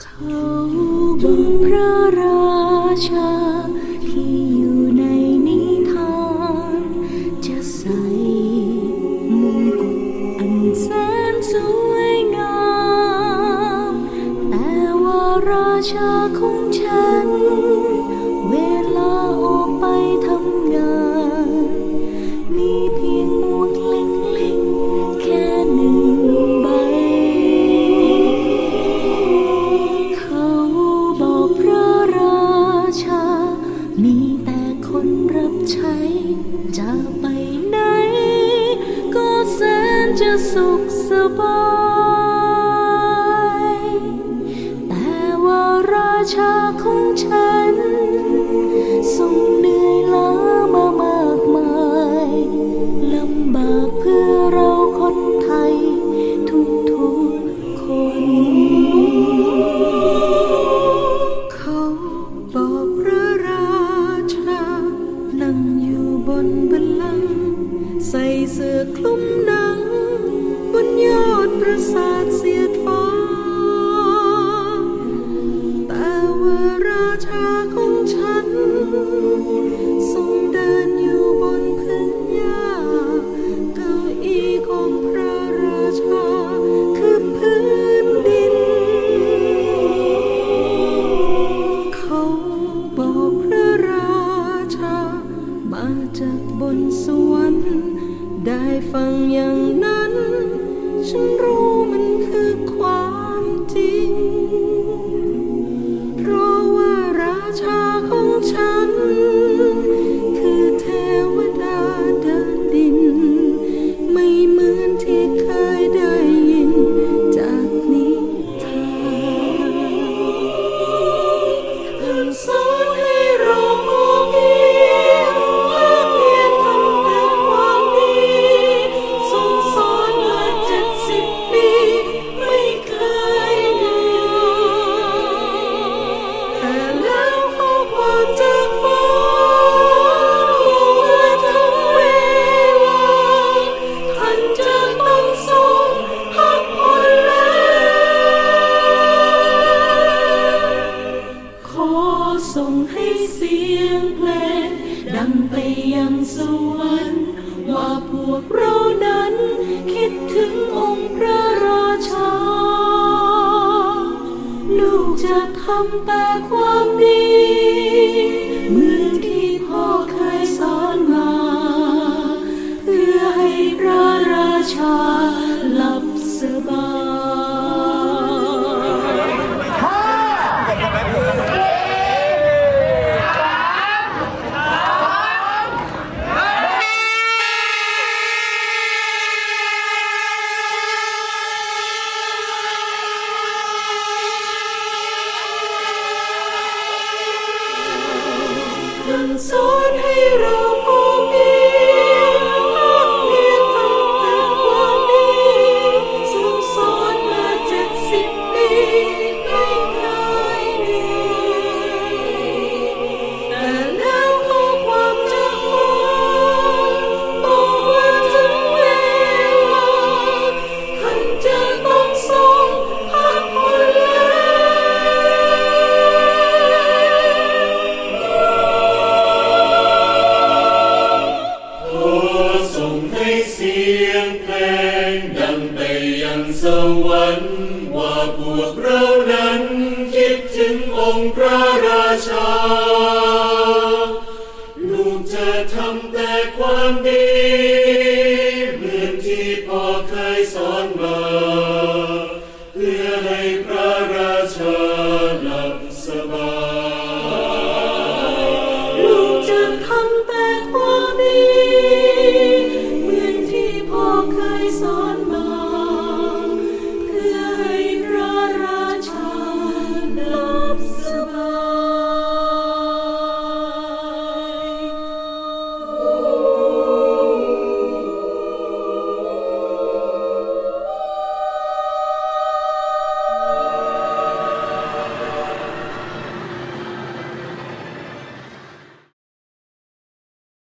เขาบอกพระราชา ที่อยู่ในนิทาน จะใส่มงกุฎอันแสนสวยงาม แต่ว่าราชาของฉัน คนรับใช้จะไปไหน ก็แสนจะสุขสบาย แต่ว่าราชาของ ราสาทเสียดฟ้า แต่ว่าราชาของฉัน ทรงเดินอยู่บนพื้นหญ้าเก้าอี้ของพระราชาคือพื้นดิน เขาบอกพระราชา มาจากบนสวรรค์ได้ฟังอย่างนั้น ฉันรู้มันคือความจริง งเพลงดังไปยังสวรรค์ว่าพวกเรานั้นคิดถึงองค์พระราชา ลูกจะทำแต่ความดีเหมือนที่พ่อเคยสอนมา เพื่อให้พระราชาหลับสบาย สอนให้เรา สวรรค์ว่าพวกเรานั้น คิดถึงองค์พระราชา ลูกจะทำแต่ความดีเหมือนที่พ่อเคยสอนมา เพื่อให้พระราชาหลับสบายลูกจะทำแต่ความดีเหมือนที่พ่อเคยสอนมา